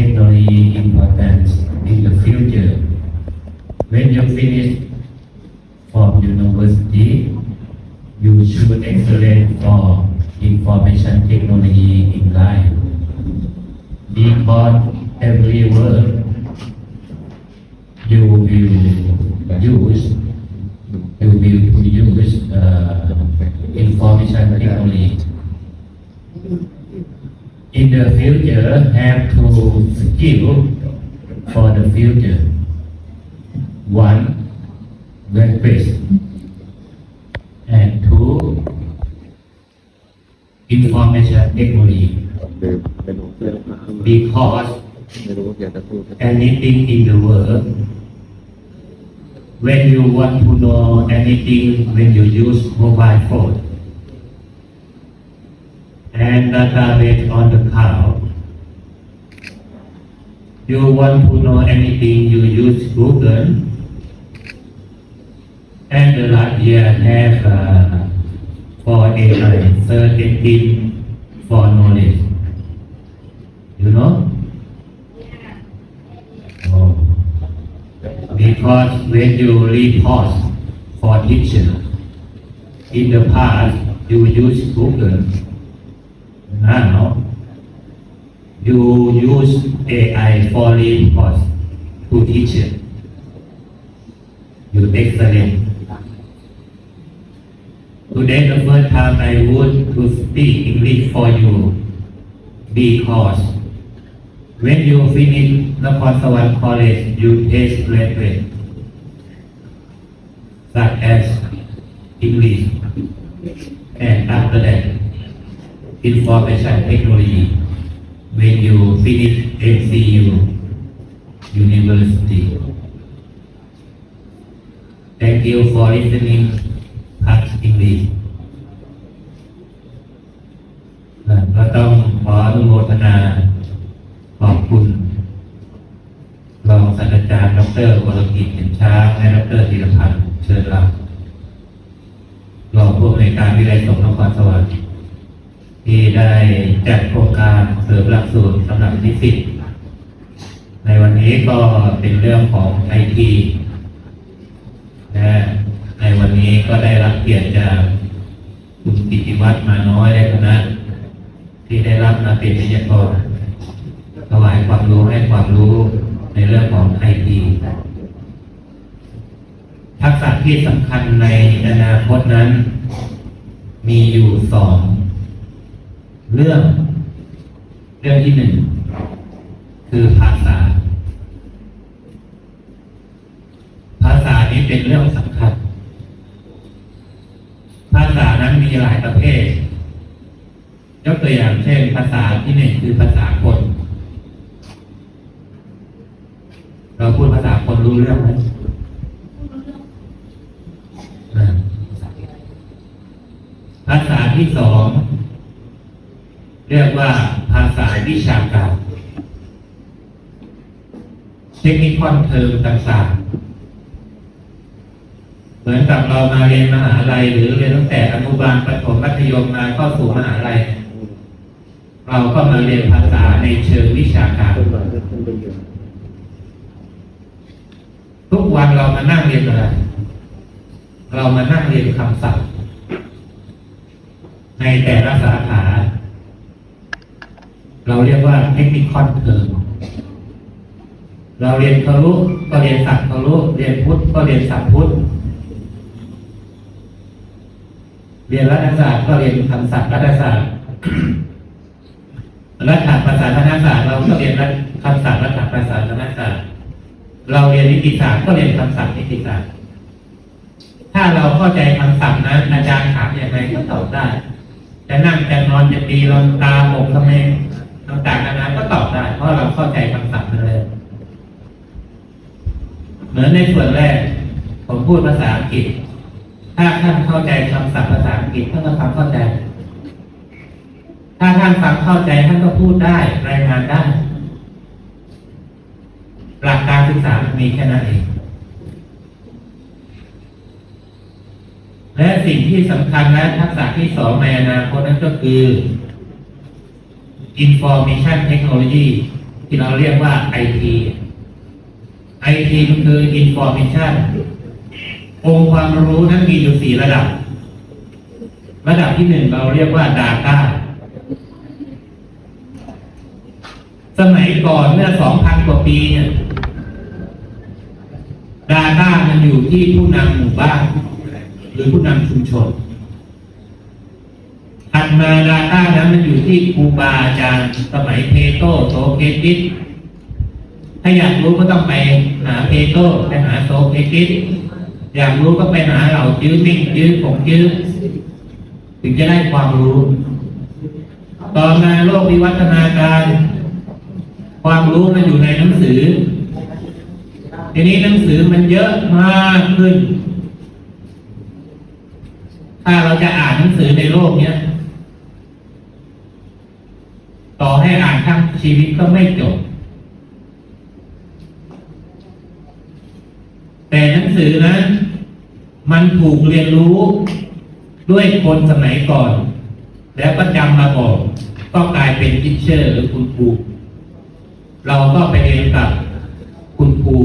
technology importance in the future. When you finish from university, you should excellent for information technology in life. Because every word you will use, In the future, have to skill for the future. One, language. And two, information technology. ลืมไปดูเรื่องมา Because ไม่รู้อยากจะพูด anything in the world, when you want to know anything, when you use mobile phone and database on the cloud, you want to know anything, you use Google. And the last year have uh, for AI search engine for knowledge. You know? Oh. Because when you read post for teacher, in the past you use Google. Now you use AI for read post to teacher. You excellent. Today the first time I would to speak English for you because when you finish the Nakhon Sawan College, you taste graduate, such as English, and after that, information technology. When you finish MCU, university. Thank you for listening. Touch English. อ่าก็ต้องขออนุโมทนาขอบคุณรองศาสตราจารย์ดรวรกิจเห็นช้างและดรธีรพันธ์เชิญรับรองผู้อำนวยการวิทยาลัยสงฆ์นครสวรรค์ ที่ได้จัดโครงการเสริมหลักสูตรสำหรับนิสิตในวันนี้ก็เป็นเรื่องของไอทีและในวันนี้ก็ได้รับเกียรติจากคุณกิติวัฒน์มาน้อยและคณะที่ได้รับมาเป็นวิทยากรถวายความรู้ให้ความรู้ในเรื่องของไอทีทักษะที่สำคัญในอนาคตนั้น มีอยู่สอง เรื่องเรื่องที่หนึ่งคือภาษา ภาษานี้เป็นเรื่องสำคัญ ภาษานั้นมีหลายประเภท ยกตัวอย่างเช่น ภาษาที่หนึ่งคือภาษาคน เราพูดภาษาคนรู้เรื่องไหมภาษาที่สอง เรียกว่าภาษาวิชาการเทคนิคอนเทอมต่างๆ เหมือนกับเรามาเรียนมหาลัยหรือเรียนตั้งแต่อนุบาลประถมมัธยมมาเข้าสู่มหาลัย เราก็มาเรียนภาษาในเชิงวิชาการทุกวันเรามานั่งเรียนอะไร เรามานั่งเรียนคำศัพท์ ในแต่ละสาขา เราเรียกว่าเทคนิคอนเทอมเราเรียนคารุก็เรียนศัพท์คารุเรียนพุทธก็เรียนศัพท์พุทธเรียนรัฐศาสตร์ก็เรียนคำศัพท์รัฐศาสตร์รัฐภาษาธนศาสตร์เราก็เรียนรัฐคำศัพท์รัฐภาษาธนศาสตร์เราเรียนนิติศาสตร์ก็เรียนคำศัพท์นิติศาสตร์ถ้าเราเข้าใจคำศัพท์นั้นอาจารย์ถามอย่างไรก็ตอบได้ จะนั่งจะนอนจะตีลนตาหมกทำไม ต่างๆนานาก็ตอบได้ เพราะเราเข้าใจคำศัพท์นั่นเลยเหมือนในส่วนแรก ผมพูดภาษาอังกฤษ ถ้าท่านเข้าใจคำศัพท์ภาษาอังกฤษท่านก็ฟังเข้าใจ ถ้าท่านฟังเข้าใจท่านก็พูดได้รายงานได้หลักการศึกษามันมีแค่นั้นเอง และสิ่งที่สำคัญและทักษะที่สองในอนาคตนั้นก็คือ information technology ที่เราเรียกว่าไอทีไอทีมันคือ information องค์ความรู้นั้นมีอยู่สี่ระดับ ระดับที่หนึ่งเราเรียกว่า Data สมัยก่อนเมื่อสองพันกว่าปีเนี่ย Data มันอยู่ที่ผู้นำหมู่บ้าน หรือผู้นำชุมชน ถัดมา Data นั้นมันอยู่ที่ครูบาอาจารย์สมัยเพโตโสเคติสถ้าอยากรู้ก็ต้องไปหาเพโตไปหาโสเคติสอยากรู้ก็ไปหาเหล่าจื้อมิ่งจื้อผงจื้อถึงจะได้ความรู้ ต่อมาโลกวิวัฒนาการ ความรู้มันอยู่ในหนังสือทีนี้หนังสือมันเยอะมากขึ้น ถ้าเราจะอ่านหนังสือในโลกเนี้ย ต่อให้อ่านทั้งชีวิตก็ไม่จบ แต่หนังสือนั้น มันถูกเรียนรู้ด้วยคนสมัยก่อน แล้วก็จำมาบอก ก็กลายเป็นทิเชอร์หรือคุณครูเราก็ไปเรียนกับคุณครู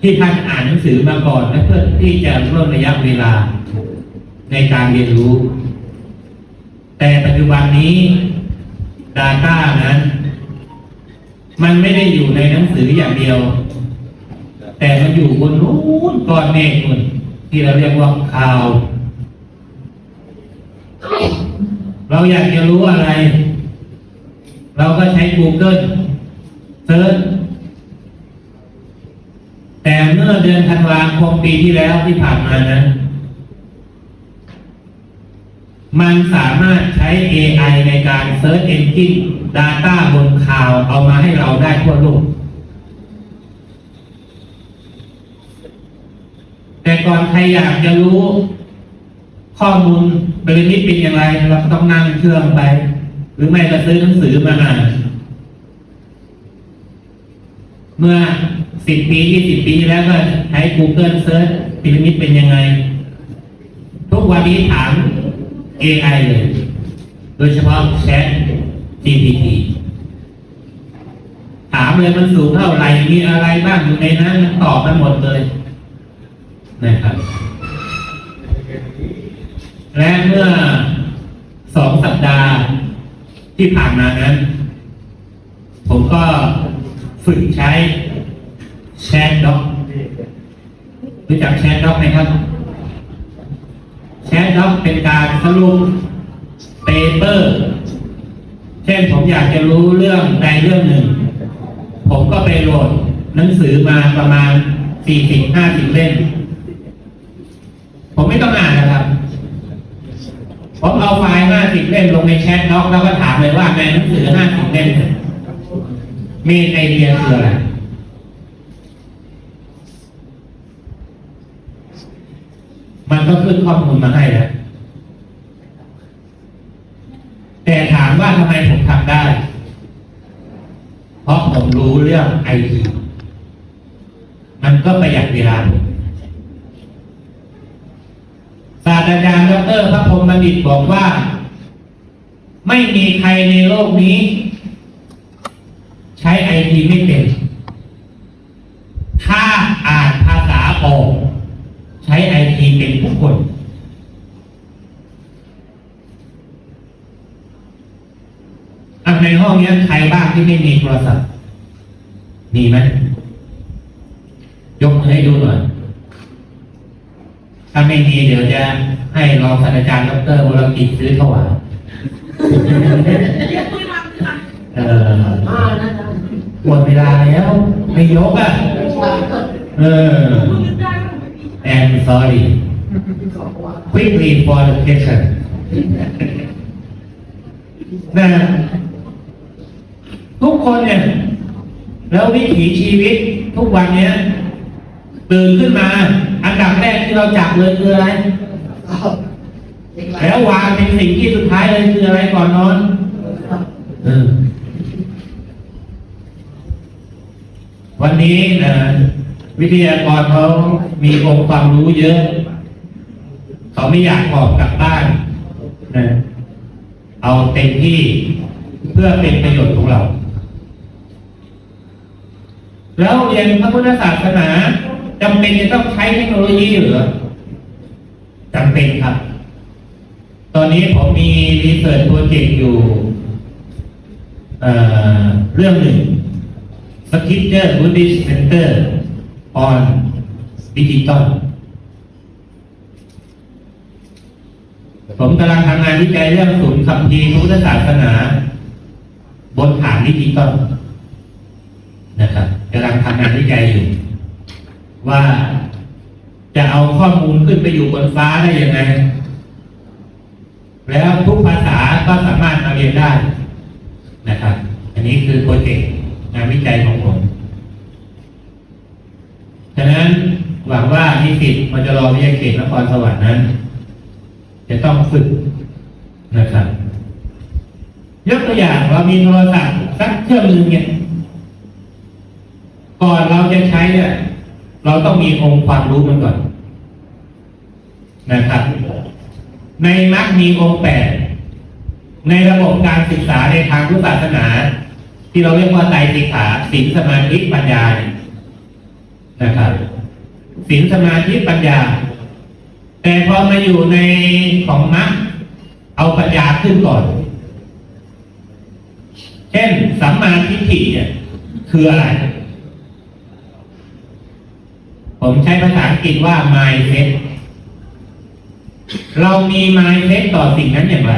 ที่ท่านอ่านหนังสือมาก่อนและเพื่อที่จะร่วมระยะเวลาในการเรียนรู้ แต่ปัจจุบันนี้ Data นั้น มันไม่ได้อยู่ในหนังสืออย่างเดียว แต่มันอยู่บนนู้นก้อนเมฆนู่นที่เราเรียกว่าคาว เราอยากจะรู้อะไร เราก็ใช้ Google เซิร์ชแต่เมื่อเดือนธันวาคมปีที่แล้วที่ผ่านมานั้น มันสามารถใช้ AI ในการ Search Engine Data บนข่าวเอามาให้เราได้ทั่วโลก แต่ก่อนใครอยากจะรู้ ข้อมูลบริมิตเป็นอย่างไร เราก็ต้องนั่งเครื่องไป หรือไม่ก็ซื้อหนังสือมาอ่าน เมื่อสิบปียี่สิบปีแล้วก็ใช้ Google Search พีระมิดเป็นยังไง ทุกวันนี้ถาม AI เลย โดยเฉพาะ Chat GPT ถามเลยมันสูงเท่าไหร่ มีอะไรบ้างอยู่ในนั้นมันตอบมันหมดเลยนะครับ และเมื่อสองสัปดาห์ที่ผ่านมานั้น ผมก็ฝึกใช้แชทด็อกรู้จักแชทด็อกไหมครับ แชทด็อกเป็นการสรุปเปเปอร์ เช่นผมอยากจะรู้เรื่องใดเรื่องหนึ่ง ผมก็ไปโหลดหนังสือมาประมาณสี่สิบห้าสิบเล่ม ผมไม่ต้องอ่านนะครับ ผมเอาไฟล์ห้าสิบเล่มลงในแชทด็อกแล้วก็ถามเลยว่าในหนังสือห้าสิบเล่มมีไอเดียคืออะไร มันก็ขึ้นข้อมูลมาให้แล้วแต่ถามว่าทำไมผมทำได้ เพราะผมรู้เรื่องไอทีมันก็ประหยัดเวลาผมศาสตราจารย์ดรพระพรหมบัณฑิตบอกว่า ไม่มีใครในโลกนี้ ใช้ไอทีไม่เป็น ถ้าอ่านภาษาออก ใช้ไอทีเป็นทุก คนอะในห้องเนี้ยใครบ้างที่ไม่มีโทรศัพท์ มีไหม ยกมือให้ดูหน่อย ถ้าไม่มีเดี๋ยวจะให้รองศาสตราจารย์ดรวรกิจซื้อถวายเออหมดเวลาแล้ว ไม่ยกอะ เออ and sorry quickly for the question นะทุกคนเนี่ย แล้ววิถีชีวิตทุกวันเนี้ยตื่นขึ้นมา อันดับแรกที่เราจับเลยคืออะไร แล้ววางเป็นสิ่งที่สุดท้ายเลยคืออะไรก่อนนอนวันนี้นะวิทยากรเขามีองค์ความรู้เยอะ เขาไม่อยากออกกลับบ้านนะเอาเต็มที่เพื่อเป็นประโยชน์ของเรา แล้วเรียนพระพุทธศาสนาจำเป็นจะต้องใช้เทคโนโลยีหรือจำเป็นครับ ตอนนี้ผมมีรีเสิร์ชโปรเจกต์อยู่เเรื่องหนึ่ง s k i t c h e Buddhist Center on Digital ผมกำลังทำงานวิจัยเรื่องศูนย์คัมภีพุทธศาสนา บนฐานดิจิตอลนะครับกำลังทำงานวิจัยอยู่ ว่าจะเอาข้อมูลขึ้นไปอยู่บนฟ้าได้ยังไง แล้วทุกภาษาก็สามารถมาเรียนได้นะครับ อันนี้คือโปรเจกต์งานวิจัยของผมฉะนั้นหวังว่านิสิตมันจะรอวิทยาเขตนครสวรรค์นั้น จะต้องฝึกนะครับ ยกตัวอย่างเรามีโทรศัพท์สักเครื่องหนึ่งเนี่ย ก่อนเราจะใช้เนี่ย เราต้องมีองค์ความรู้มันก่อน นะครับ ในมรรคมีองค์แปดในระบบการศึกษาในทางพุทธศาสนา ที่เราเรียกว่าไตรสิกขาศีลสมาธิปัญญาเนี่ยนะครับศีลสมาธิปัญญา แต่พอมาอยู่ในของมรรคเอาปัญญาขึ้นก่อน เช่นสัมมาทิฏฐิเนี่ยคืออะไร ผมใช้ภาษาอังกฤษว่า mindset เรามี mindset ต่อสิ่งนั้นอย่างไร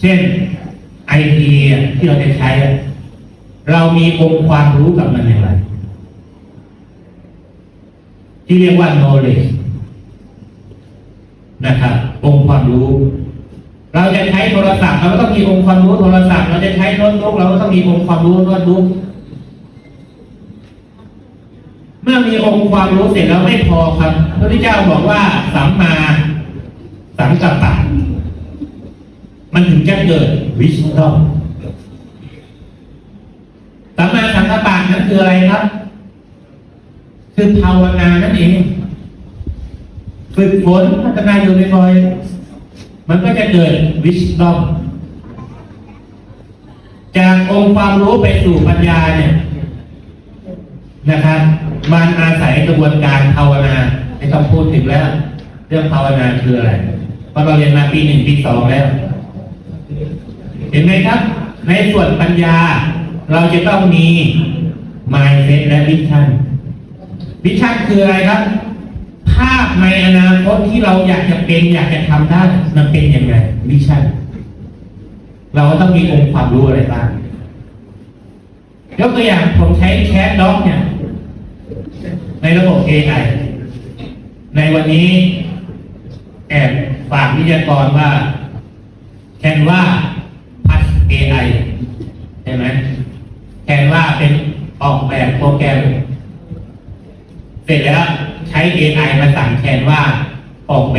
เช่นไอทีที่เราจะใช้ เรามีองค์ความรู้กับมันอย่างไร ที่เรียกว่า knowledge นะครับ องค์ความรู้ เราจะใช้โทรศัพท์เราก็ต้องมีองค์ความรู้โทรศัพท์เราจะใช้โน้ตบุ๊กเราก็ต้องมีองค์ความรู้โน้ตบุ๊กเมื่อมีองค์ความรู้เสร็จแล้วไม่พอครับพระพุทธเจ้าบอกว่าสัมมาสังกัปปะมันถึงจะเกิดวิชดอมสัมมาสังกัปปะนั้นคืออะไรครับ คือภาวนานั่นเอง ฝึกฝนพัฒนาอยู่บ่อยๆมันก็จะเกิดวิชดอมจากองค์ความรู้ไปสู่ปัญญาเนี่ยนะครับมันอาศัยกระบวนการภาวนาไม่ต้องพูดถึงแล้ว เรื่องภาวนาคืออะไรพราเราเรียนมาปีหนึ่งปีสองแล้ว เห็นไหมครับ ในส่วนปัญญา เราจะต้องมี mindset และ vision วิชั่นคืออะไรครับ ภาพในอนาคตที่เราอยากจะเป็นอยากจะทำได้มันเป็นยังไงวิชั่นเราต้องมีองค์ความรู้อะไรบ้างยกตัวอย่างผมใช้แชทด็อกเนี่ย ในระบบ AI ในวันนี้ แอบฝากวิทยากรว่าแคนว่าพัฒ AI ใช่ไหมแคนว่าเป็นออกแบบโปรแกรม เสร็จแล้ว ช้ AI มาสั่งแทนว่าออกแบบ